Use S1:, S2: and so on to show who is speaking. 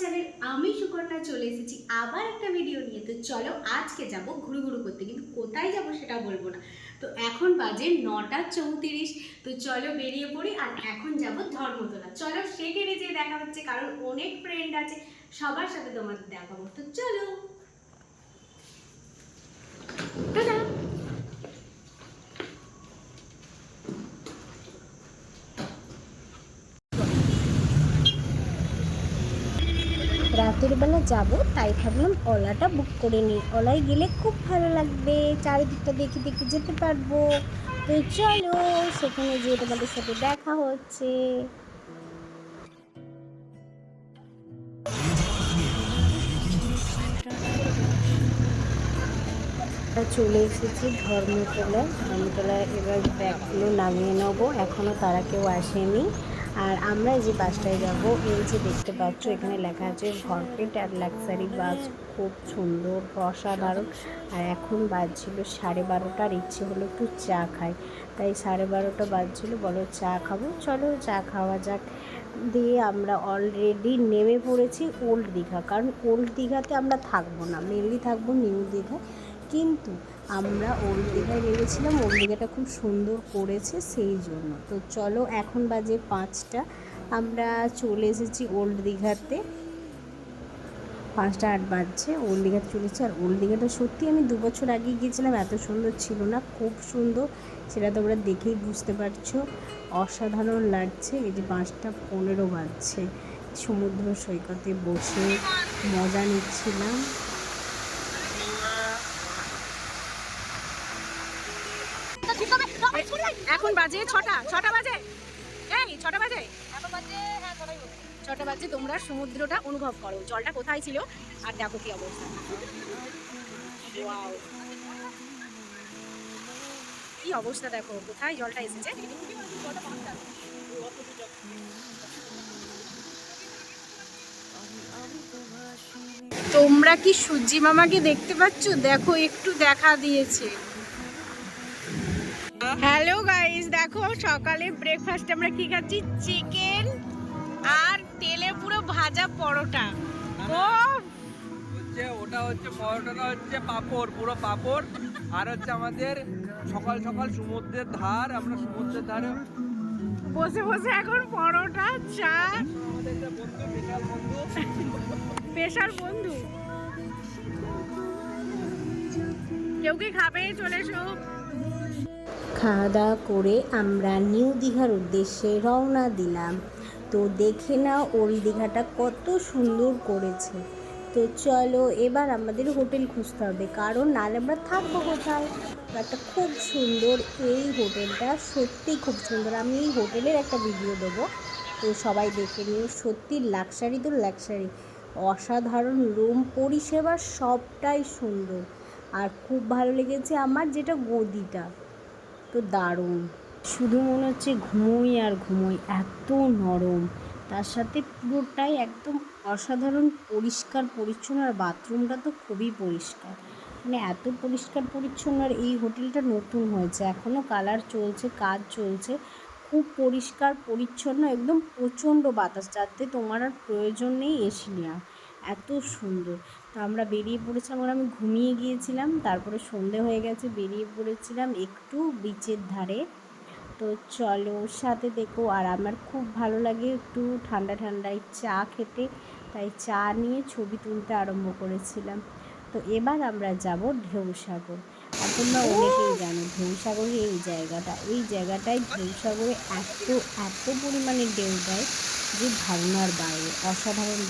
S1: Channel আমি সুকন্যা চলে এসেছি আবার একটা ভিডিও নিয়ে। তো চলো আজকে যাব ঘুরু ঘুরু করতে, কিন্তু কোথায় যাব সেটা বলব না। তো এখন বাজে নটা চৌত্রিশ, তো চলো বেরিয়ে পড়ি আর এখন যাব ধর্মতলা। চলো সেখানে যেয়ে দেখা হচ্ছে, কারণ অনেক ফ্রেন্ড আছে, সবার সাথে তোমাদের দেখাবো তো চলো। টাটা! রাতের বেলা যাব, তাই ভাবলাম ওলাটা বুক করে নিই। ওলায় গেলে খুব ভালো লাগবে, চারিদিকটা দেখে দেখে যেতে পারব। তো চলো, সেখানে গিয়ে তোমাদের সাথে দেখা হচ্ছে। চলে এসেছি ধর্মতলায়। ধর্মতলায় এবার ব্যাগগুলো নামিয়ে নেব। এখনও তারা কেউ আসেনি। আর আমরা যে বাসটায় যাব, এই যে দেখতে পাচ্ছ, এখানে লেখা আছে ভরপেট আর লাক্সারি বাস খুব সুন্দর, অসাধারণ। আর এখন বাজছিল সাড়ে বারোটার, ইচ্ছে হলো একটু চা খাই। তাই সাড়ে বারোটা বাজছিল, বলো চা খাব? চলো, চা খাওয়া যাক। দিয়ে আমরা অলরেডি নেমে পড়েছি ওল্ড দীঘা কারণ ওল্ড দীঘাতে আমরা থাকব না মেনলি থাকব নিউ দীঘা কিন্তু আমরা ওল্ড দীঘায় ভেবেছিলাম ওল্ড দীঘাটা খুব সুন্দর করেছে সেই জন্য। তো চলো এখন বাজে পাঁচটা। আমরা চলে এসেছি ওল্ড দীঘাতে। পাঁচটা আট বাজছে, ওল্ড দীঘাতে চলেছে আর ওল্ড দীঘাটা সত্যি আমি দু বছর আগে গিয়েছিলাম, এত সুন্দর ছিল না, খুব সুন্দর। সেটা তোমরা দেখেই বুঝতে পারছ। অসাধারণ লাগছে। এই যে পাঁচটা পনেরো বাজছে। সমুদ্র সৈকতে বসে মজা নিচ্ছিলাম।
S2: এখন বাজে ছটা ছটা বাজে। এই ছটা বাজে? ছটা বাজে তোমরা সমুদ্রটা অনুভব করো জলটা কোথায় ছিল? আর দেখো কি অবস্থা! কি অবস্থা দেখো কোথায় জলটা এসেছে? তোমরা কি সূর্যি মামাকে দেখতে পাচ্ছ? দেখো একটু দেখা দিয়েছে। হ্যালো গাইস দেখো সকালে ব্রেকফাস্ট আমরা কি খাচ্ছি? চিকেন আর তেলে পুরো ভাজা পরোটা। ও
S3: হচ্ছে ওটা হচ্ছে পরোটাটা হচ্ছে পাপড় পুরো পাপড়। আর হচ্ছে আমাদের সকাল সকাল সমুদ্রের ধার আমরা সমুদ্রের ধারে
S2: বসে বসে এখন পরোটা চা। স্পেশাল বন্ধু। কেউ কি খাবে? চলে এসো।
S1: খাওয়া দাওয়া করে আমরা নিউ দীঘার উদ্দেশ্যে রওনা দিলাম। তো দেখে নাও ওল্ড দীঘাটা কত সুন্দর করেছে। তো চলো এবার আমাদের হোটেল খুঁজতে হবে, কারণ নাহলে আমরা থাকব কোথায়? একটা খুব সুন্দর এই হোটেলটা সত্যি খুব সুন্দর। আমি এই হোটেলের একটা ভিডিও দেবো। তো সবাই দেখে নিও, সত্যি লাক্সারি তো লাক্সারি অসাধারণ রুম পরিষেবা সবটাই সুন্দর। আর খুব ভালো লেগেছে আমার যেটা গদিটা। তো দারুণ। শুধু মনে হচ্ছে ঘুমোই আর ঘুমোই, এত নরম। তার সাথে পুরোটাই একদম অসাধারণ পরিষ্কার, পরিচ্ছন্ন, আর বাথরুমটা তো খুবই পরিষ্কার। মানে এত পরিষ্কার, পরিচ্ছন্ন, আর এই হোটেলটা নতুন হয়েছে। এখনও কালার চলছে, কাজ চলছে। খুব পরিষ্কার, পরিচ্ছন্ন, একদম প্রচণ্ড বাতাস, যাতে তোমার আর প্রয়োজন নেই এসি নেওয়া এত সুন্দর। তো আমরা বেরিয়ে পড়েছিলাম ওরা আমি ঘুমিয়ে গিয়েছিলাম, তারপরে সন্ধে হয়ে গেছে, বেরিয়ে পড়েছিলাম একটু বিচের ধারে। তো চলো সাথে দেখো, আর আমার খুব ভালো লাগে একটু ঠান্ডা ঠান্ডায় চা খেতে। তাই চা নিয়ে ছবি তুলতে আরম্ভ করেছিলাম। তো এবার আমরা যাব ঢেউসাগর। আর তোমরা অনেকেই জানো ঢেউসাগরের এই জায়গাটা, এই জায়গাটায় ঢেউসাগরে এত এত পরিমাণে ঢেউ দেয় যে ধারণার বাইরে, অসাধারণ